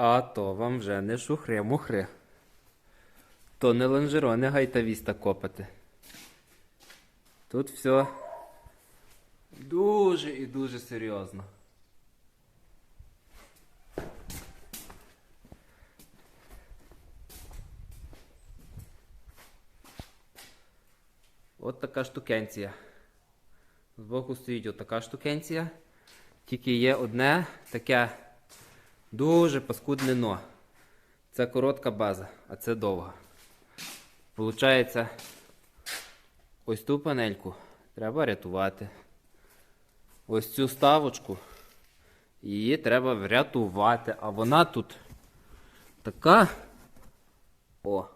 А то вам вже не шухри-мухри. То не лонжерони гайтавіста копати. Тут все дуже і дуже серйозно. От така штукенція. Збоку стоїть отака штукенція. Тільки є одне таке дуже паскудне но. Це коротка база, а це довга. Получається, ось ту панельку треба рятувати. Ось цю ставочку її треба врятувати. А вона тут така. О!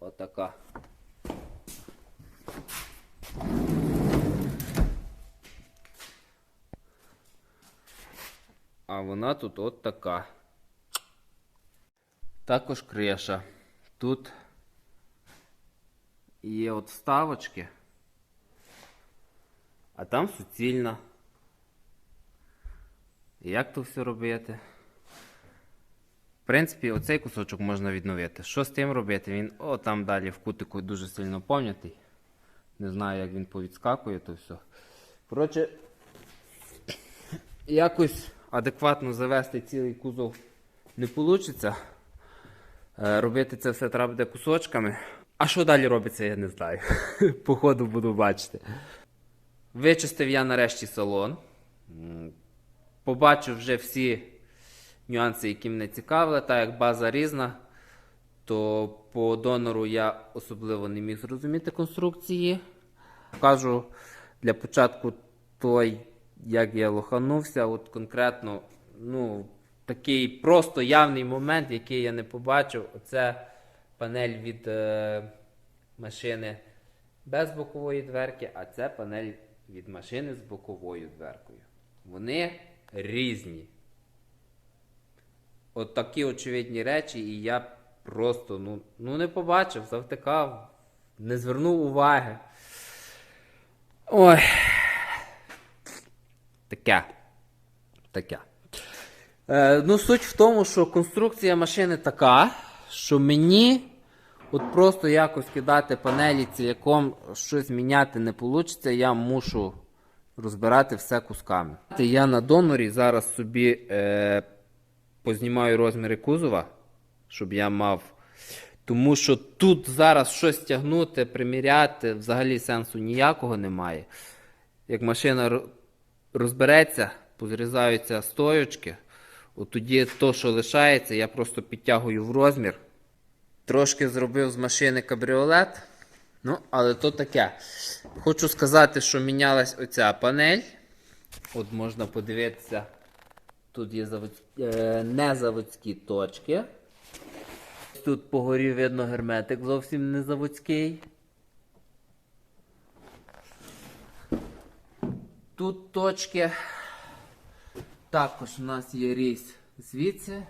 Отака. А вона тут от така. Також криша. Тут є от вставочки, а там суцільна. Як то все робити? В принципі, оцей кусочок можна відновити. Що з тим робити? Він о, там далі в кутику дуже сильно пом'ятий. Не знаю, як він повідскакує, то все. Коротше, якось адекватно завести цілий кузов не вийде. Робити це все треба буде кусочками. А що далі робиться, я не знаю. По ходу буду бачити. Вичистив я нарешті салон. Побачив вже всі нюанси, які мене цікавили. Так як база різна, то по донору я особливо не міг зрозуміти конструкції. Кажу для початку той, як я лоханувся, от конкретно, ну, такий просто явний момент, який я не побачив, це панель від е, машини без бокової дверки, а це панель від машини з боковою дверкою. Вони різні. От такі очевидні речі, і я просто ну, ну не побачив, завтикав, не звернув уваги. Ой. Таке. Таке. Е, ну, суть в тому, що конструкція машини така, що мені от просто якось кидати панелі ціляком щось міняти не вийде, я мушу розбирати все кусками. Я на донорі зараз собі е, познімаю розміри кузова, щоб я мав. Тому що тут зараз щось тягнути, приміряти, взагалі сенсу ніякого немає. Як машина розбереться, позрізаються стоючки, от тоді то, що лишається, я просто підтягую в розмір. Трошки зробив з машини кабріолет. Ну, але то таке. Хочу сказати, що мінялась оця панель. От можна подивитися. Тут є заводські, е, незаводські точки. Тут по горі видно герметик зовсім не заводський. Тут точки. Також у нас є різь звідси,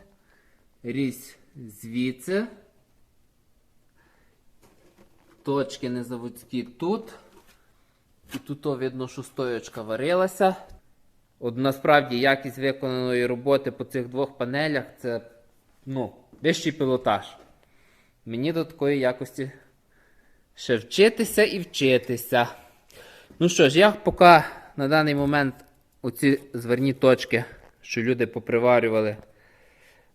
різь звідси. Точки незаводські тут. І тут видно, що стоячка варилася. От насправді якість виконаної роботи по цих двох панелях це ну, вищий пілотаж. Мені до такої якості ще вчитися і вчитися. Ну що ж, я поки на даний момент оці зверні точки, що люди поприварювали,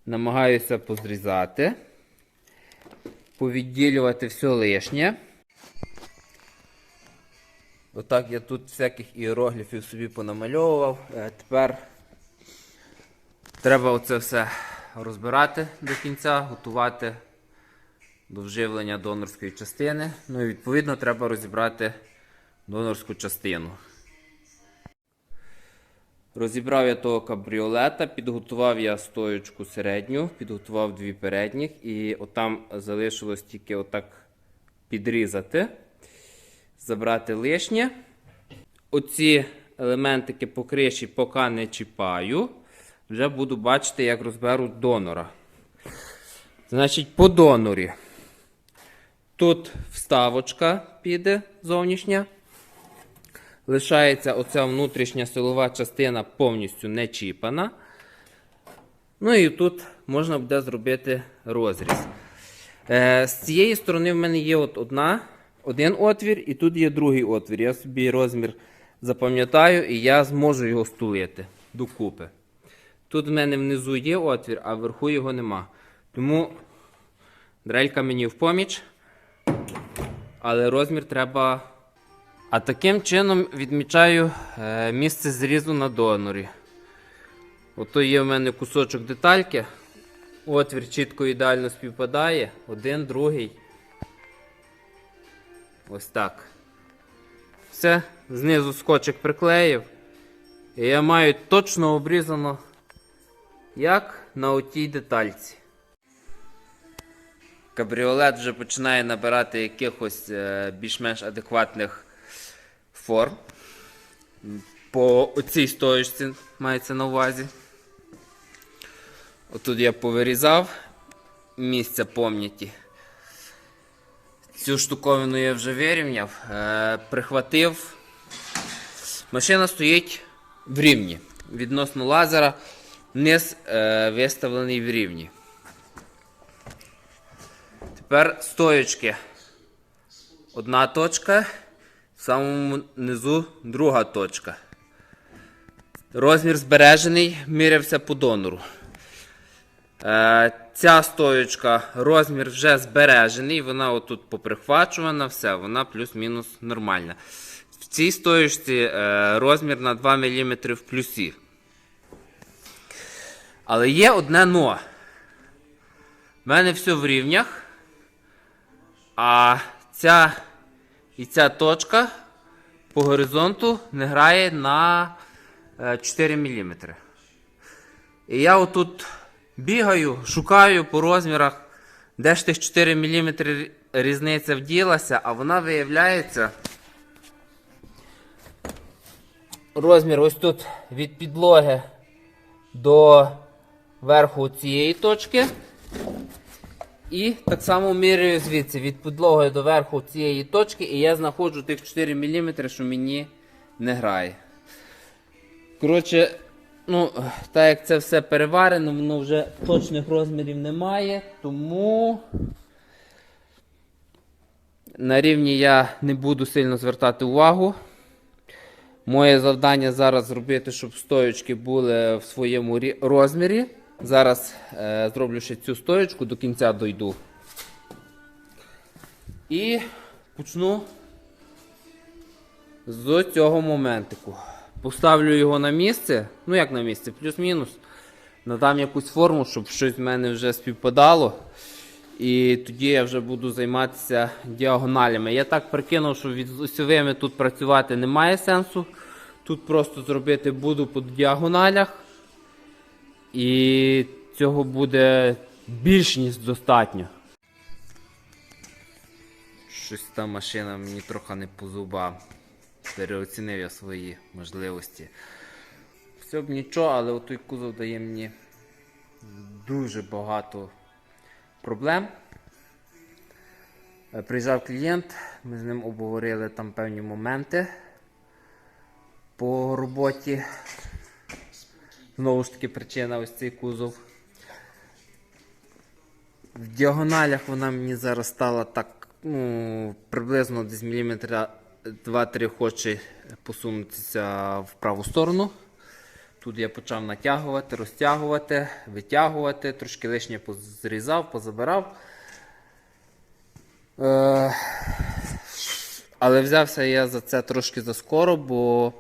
намагаюся позрізати, повідділювати все лишнє. Отак я тут всяких іерогліфів собі понамальовував. Е, Тепер треба оце все розбирати до кінця, готувати до вживлення донорської частини. Ну і відповідно треба розібрати донорську частину. Розібрав я того кабріолета, підготував я стоючку середню, підготував дві передніх, і отам залишилось тільки отак підрізати, забрати лишнє. Оці елементики по криші поки не чіпаю. Вже буду бачити, як розберу донора. Значить, по донорі. Тут вставочка піде зовнішня. Лишається оця внутрішня силова частина повністю не чіпана. Ну і тут можна буде зробити розріз. Е, з цієї сторони в мене є от одна, один отвір, і тут є другий отвір. Я собі розмір запам'ятаю і я зможу його стулити докупи. Тут в мене внизу є отвір, а вверху його нема. Тому дрелька мені в поміч. Але розмір треба. А таким чином відмічаю е, місце зрізу на донорі. Ото є в мене кусочок детальки. Отвір чітко ідеально співпадає. Один, другий. Ось так. Все, знизу скотчик приклеїв. І я маю точно обрізано, як на отій детальці. Кабріолет вже починає набирати якихось е, більш-менш адекватних форм. По оцій стоїчці мається на увазі. Отут я повирізав місця пом'яті. Цю штуковину я вже вирівняв, е, прихватив. Машина стоїть в рівні. Відносно лазера, низ е, виставлений в рівні. Тепер стоячки. Одна точка, в самому низу друга точка. Розмір збережений, мірявся по донору. Е, ця стоючка, розмір вже збережений, вона отут поприхвачувана, все, вона плюс-мінус нормальна. В цій стоючці е, розмір на 2 мм в плюсі. Але є одне но. У мене все в рівнях. А ця і ця точка по горизонту не грає на е, 4 мм. І я отут бігаю, шукаю по розмірах, де ж тих 4 мм різниця вділася, а вона виявляється. Розмір ось тут від підлоги до верху цієї точки. І так само міряю звідси від підлоги до верху цієї точки, і я знаходжу тих 4 мм, що мені не грає. Коротше, ну, так як це все переварено, воно вже точних розмірів немає, тому на рівні я не буду сильно звертати увагу. Моє завдання зараз зробити, щоб стоючки були в своєму розмірі. Зараз е, зроблю ще цю стоєчку, до кінця дойду. І почну з цього моментику. Поставлю його на місце. Ну як на місце, плюс-мінус. Надам якусь форму, щоб щось в мене вже співпадало. І тоді я вже буду займатися діагоналями. Я так прикинув, що від осьовими тут працювати немає сенсу. Тут просто зробити буду по діагоналях. І цього буде більш ніж достатньо. Щось та машина мені трохи не по зубам. Переоцінив я свої можливості. Все б нічого, але отой кузов дає мені дуже багато проблем. Е, Приїжджав клієнт, ми з ним обговорили там певні моменти по роботі. Знову ж таки, причина ось цей кузов. В діагоналях вона мені зараз стала так, ну, приблизно десь міліметра 2-3 хоче посунутися в праву сторону. Тут я почав натягувати, розтягувати, витягувати, трошки лишнє позрізав, позабирав. Е, але взявся я за це трошки заскоро, бо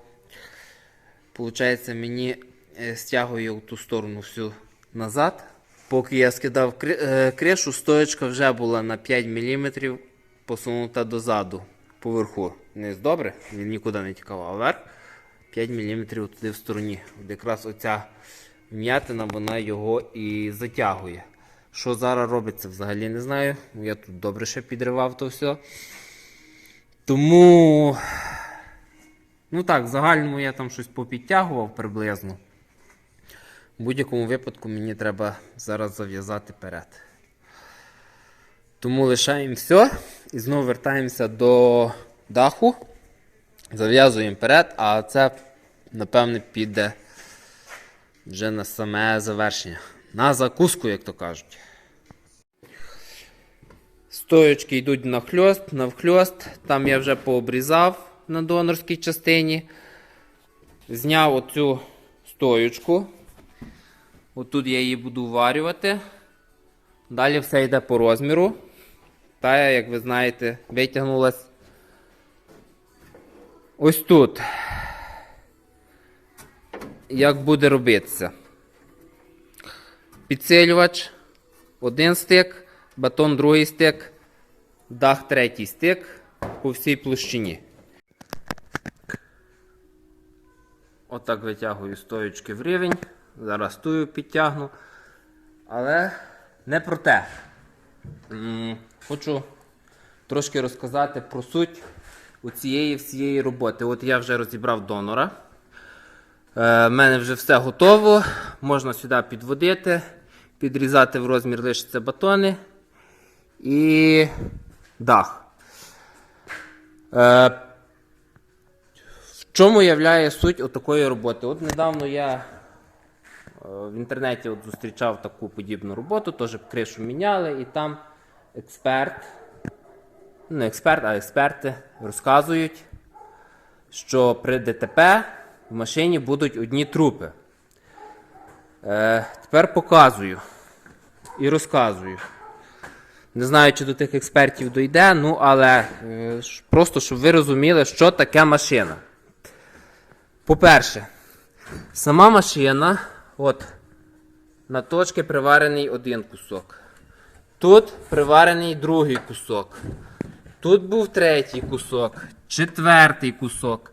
Получається, мені е, стягує в ту сторону всю назад. Поки я скидав е, кришу, стоячка вже була на 5 мм посунута дозаду поверху. Низ добре, він нікуди не тікав, а вверх 5 мм туди в стороні. От якраз оця вм'ятина вона його і затягує. Що зараз робиться, взагалі не знаю. Я тут добре ще підривав то все. Тому Ну так, в загальному я там щось попідтягував приблизно. В будь-якому випадку мені треба зараз зав'язати перед. Тому лишаємо все і знову вертаємося до даху. Зав'язуємо перед, а це, напевне, піде вже на саме завершення, на закуску, як то кажуть. Стоючки йдуть на хльост, на вхльост. Там я вже пообрізав на донорській частині. Зняв оцю стоючку. Отут я її буду варювати. Далі все йде по розміру. Та, як ви знаєте, витягнулась ось тут. Як буде робитися? Підсилювач, один стик, батон другий стик, дах третій стик по всій площині. Отак витягую стоючки в рівень. Зараз тую підтягну. Але не про те. Хочу трошки розказати про суть у цієї всієї роботи. От я вже розібрав донора. У мене вже все готово. Можна сюди підводити, підрізати в розмір лишиться батони і дах. Е, в чому являє суть отакої роботи? От недавно я е, в інтернеті от зустрічав таку подібну роботу, теж кришу міняли, і там експерт, ну, не експерт, а експерти розказують, що при ДТП в машині будуть одні трупи. Е, тепер показую і розказую. Не знаю, чи до тих експертів дойде, ну але е, просто щоб ви розуміли, що таке машина. По-перше, сама машина, от, на точки приварений один кусок. Тут приварений другий кусок. Тут був третій кусок, четвертий кусок.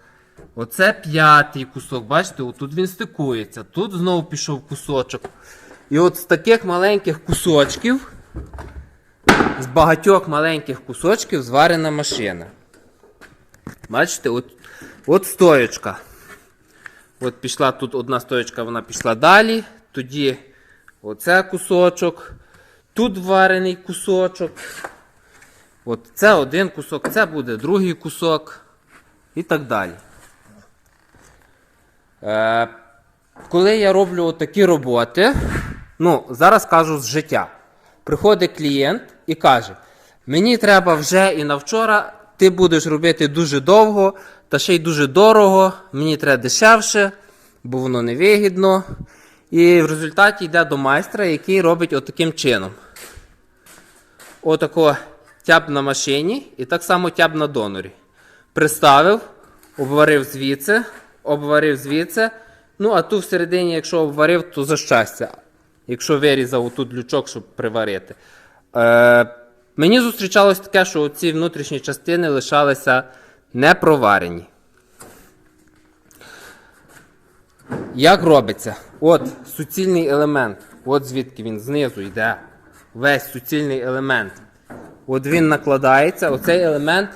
Оце п'ятий кусок. Бачите, отут він стикується. Тут знову пішов кусочок. І от з таких маленьких кусочків, з багатьох маленьких кусочків зварена машина. Бачите, от, от стоєчка. От пішла тут одна стоєчка, вона пішла далі. Тоді оце кусочок. Тут варений кусочок. От це один кусок, це буде другий кусок. І так далі. Е, коли я роблю такі роботи, ну, зараз кажу з життя. Приходить клієнт і каже: мені треба вже і на вчора, ти будеш робити дуже довго, та ще й дуже дорого, мені треба дешевше, бо воно невигідно. І в результаті йде до майстра, який робить отаким чином. Отако тяб на машині і так само тяб на донорі. Приставив, обварив звідси, обварив звідси. Ну, а ту всередині, якщо обварив, то за щастя. Якщо вирізав отут лючок, щоб приварити. Е, мені зустрічалось таке, що ці внутрішні частини лишалися непроварені. Як робиться? От суцільний елемент. От звідки він знизу йде. Весь суцільний елемент. От він накладається, оцей елемент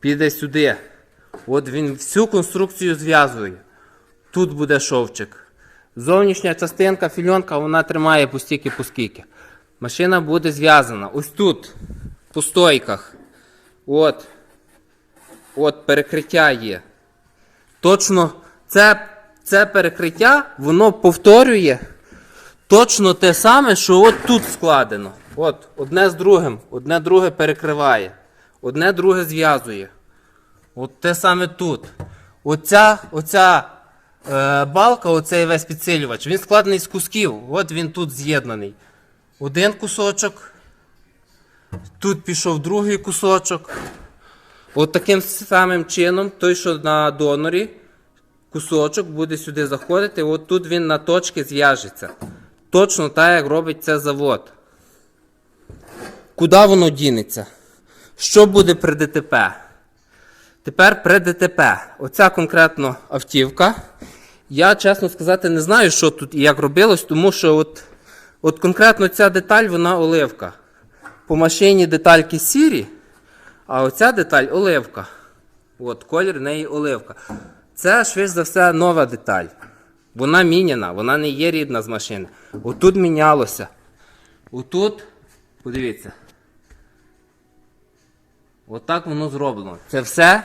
піде сюди. От він всю конструкцію зв'язує. Тут буде шовчик. Зовнішня частинка, фільонка, вона тримає по стільки. Машина буде зв'язана. Ось тут, по стойках. От. От перекриття є. Точно це, це перекриття, воно повторює точно те саме, що от тут складено. От, одне з другим, одне друге перекриває, одне друге зв'язує. От те саме тут. Оця, оця е, балка, оцей весь підсилювач, він складений з кусків. От він тут з'єднаний. Один кусочок. Тут пішов другий кусочок. От таким самим чином, той, що на донорі, кусочок буде сюди заходити, от тут він на точки зв'яжеться. Точно так, як робить це завод. Куди воно дінеться? Що буде при ДТП? Тепер при ДТП. Оця конкретно автівка. Я, чесно сказати, не знаю, що тут і як робилось, тому що от, от конкретно ця деталь, вона оливка. По машині детальки сірі, а оця деталь оливка. От, колір неї оливка. Це, швидше за все, нова деталь. Вона міняна, вона не є рідна з машини. Отут мінялося. Отут, подивіться. Отак воно зроблено. Це все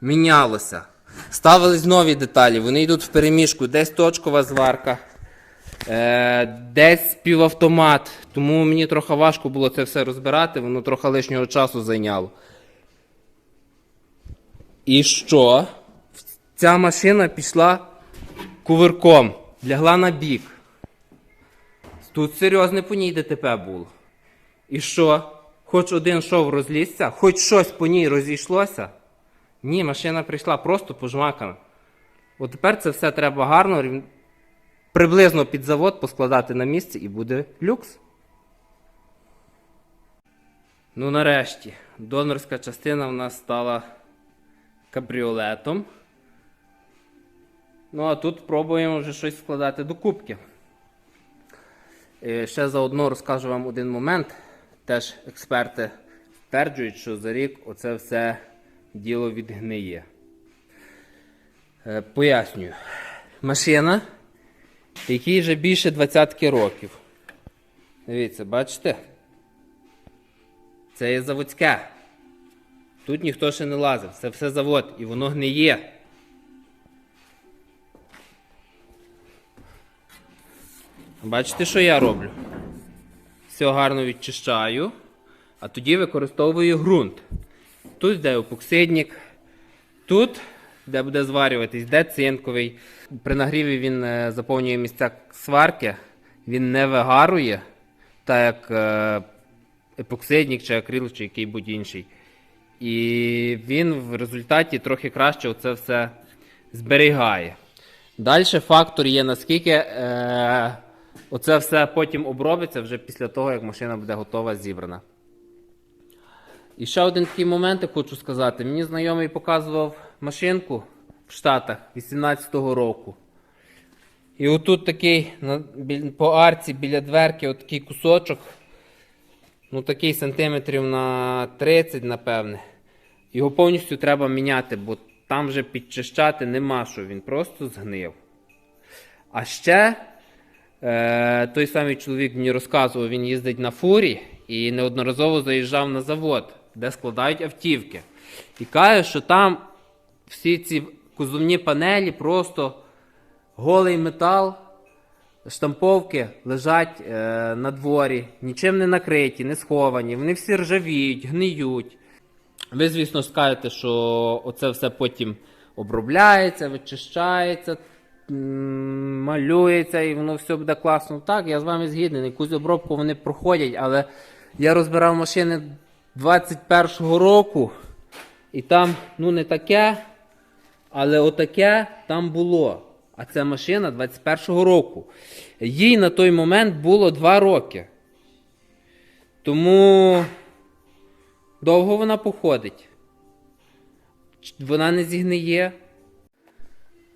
мінялося. Ставились нові деталі, вони йдуть в переміжку, десь точкова зварка, десь півавтомат. Тому мені трохи важко було це все розбирати, воно трохи лишнього часу зайняло. І що? Ця машина пішла кувирком, лягла на бік. Тут серйозне по ній ДТП було. І що? Хоч один шов розлізся, хоч щось по ній розійшлося. Ні, машина прийшла просто пожмакана. От тепер це все треба гарно, приблизно під завод поскладати на місце і буде люкс. Ну, нарешті, донорська частина в нас стала кабріолетом. Ну, а тут пробуємо вже щось складати до кубки. Е, Ще заодно розкажу вам один момент. Теж експерти стверджують, що за рік оце все діло відгниє. Е, Пояснюю. Машина, якій вже більше 20 років. Дивіться, бачите? Це є заводське. Тут ніхто ще не лазив, це все завод і воно гниє. Бачите, що я роблю? Все гарно відчищаю, а тоді використовую ґрунт. Тут йде епоксидник, тут, де буде зварюватись, де цинковий. При нагріві він е, заповнює місця сварки, він не вигарує, так як е, епоксидник чи акрил, чи який-будь інший. І він в результаті трохи краще оце все зберігає. Далі фактор є, наскільки е, оце все потім обробиться вже після того, як машина буде готова зібрана. І ще один такий момент я хочу сказати. Мені знайомий показував машинку в Штатах 18-го року. І отут такий по арці біля дверки отакий кусочок. Ну, такий сантиметрів на 30, напевне. Його повністю треба міняти, бо там вже підчищати нема що, він просто згнив. А ще е, той самий чоловік мені розказував, він їздить на фурі і неодноразово заїжджав на завод, де складають автівки. І каже, що там всі ці кузовні панелі просто голий метал, штамповки лежать е, на дворі, нічим не накриті, не сховані. Вони всі ржавіють, гниють. Ви, звісно, скажете, що оце все потім обробляється, вичищається, малюється і воно все буде класно. Так, я з вами згідний, якусь обробку вони проходять, але я розбирав машини 21-го року, і там ну не таке, але отаке там було. А це машина 21-го року. Їй на той момент було 2 роки. Тому довго вона походить. Вона не зігниє.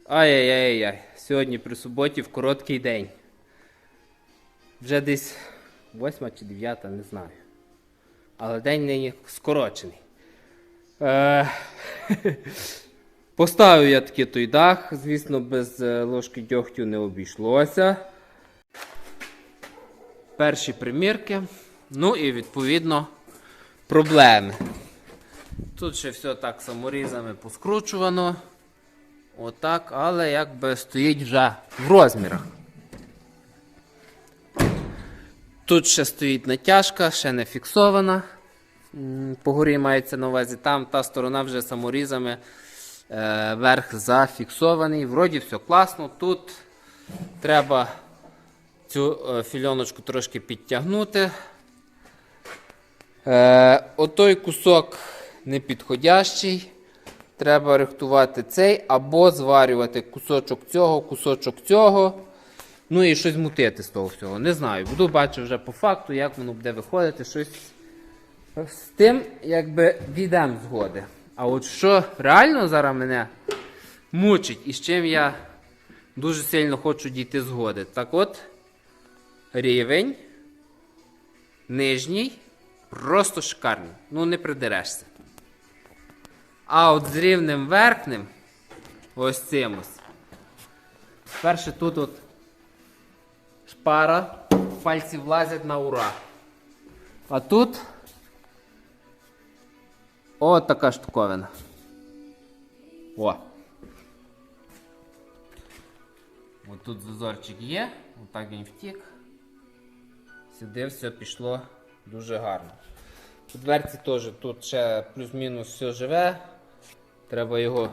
Ай-яй-яй-яй. Сьогодні при суботі в короткий день. Вже десь 8 чи 9, не знаю. Але день нині скорочений. Е, Поставив я таки той дах, звісно, без е, ложки дьогтю не обійшлося. Перші примірки. Ну і відповідно проблеми. Тут ще все так саморізами поскручувано. Отак, але якби стоїть вже в розмірах. Тут ще стоїть натяжка, ще не фіксована. По горі мається на увазі. Там та сторона вже саморізами верх зафіксований. Вроді все класно. Тут треба цю е, фільоночку трошки підтягнути. Е, отой кусок непідходящий. Треба рихтувати цей або зварювати кусочок цього, кусочок цього. Ну і щось мутити з того всього. Не знаю. Буду бачити вже по факту, як воно буде виходити. Щось з тим, якби віддам згоди. А от що реально зараз мене мучить і з чим я дуже сильно хочу дійти згоди. Так от, рівень нижній просто шикарний. Ну не придерешся. А от з рівнем верхнім, ось цим ось. Перше тут от шпара, пальці влазять на ура. А тут от така штуковина. О. От тут зазорчик є, отак він втік. Сюди все пішло дуже гарно. У дверці теж тут ще плюс-мінус все живе. Треба його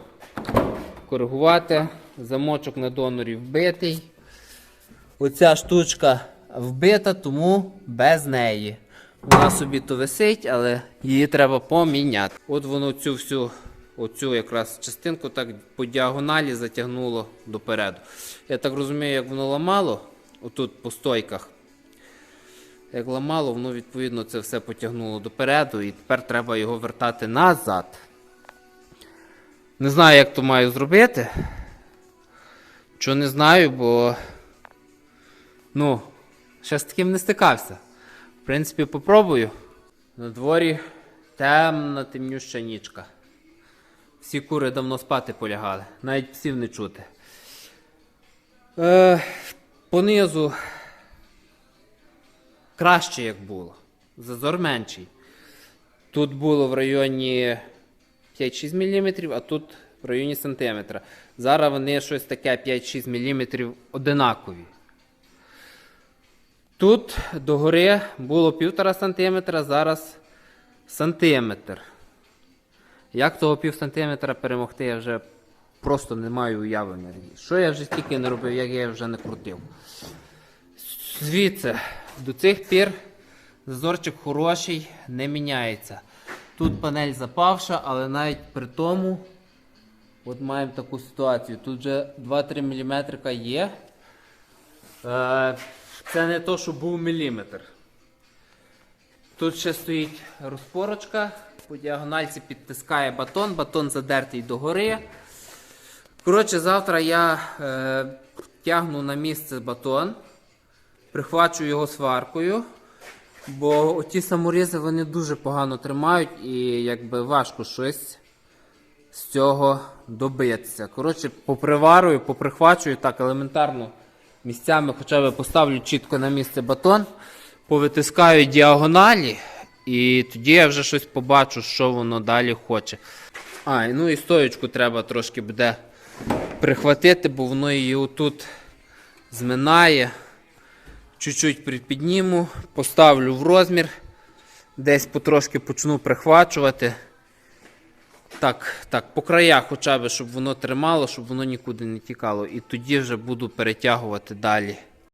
коригувати. Замочок на донорі вбитий. Оця штучка вбита, тому без неї. Вона собі то висить, але її треба поміняти. От воно цю всю оцю якраз частинку так по діагоналі затягнуло допереду. Я так розумію, як воно ламало, отут по стойках. Як ламало, воно відповідно це все потягнуло допереду, і тепер треба його вертати назад. Не знаю, як то маю зробити. Чого не знаю, бо. Ну, ще з таким не стикався. В принципі, попробую. На дворі темна, темнюща нічка. Всі кури давно спати полягали, навіть псів не чути. Е, понизу краще, як було. Зазор менший. Тут було в районі 5-6 мм, а тут в районі сантиметра. Зараз вони щось таке 5-6 мм одинакові. Тут догори було 1,5 см, зараз сантиметр. Як того пів сантиметра перемогти, я вже просто не маю уявлення. Що я вже стільки не робив, як я вже не крутив. Звідси, до цих пір зазорчик хороший, не міняється. Тут панель запавша, але навіть при тому от маємо таку ситуацію. Тут вже 2-3 мм є. Е, Це не то, що був міліметр. Тут ще стоїть розпорочка, по діагональці підтискає батон, батон задертий догори. Коротше, завтра я е, тягну на місце батон, прихвачу його сваркою, бо ті саморізи вони дуже погано тримають і якби важко щось з цього добитися. Коротше, поприварую, поприхвачую так елементарно місцями хоча б поставлю чітко на місце батон, повитискаю діагоналі, і тоді я вже щось побачу, що воно далі хоче. А, ну і стоєчку треба трошки буде прихватити, бо воно її отут зминає. Чуть-чуть припідніму, поставлю в розмір, десь потрошки почну прихвачувати. Так, так, по краях хоча б, щоб воно тримало, щоб воно нікуди не тікало. І тоді вже буду перетягувати далі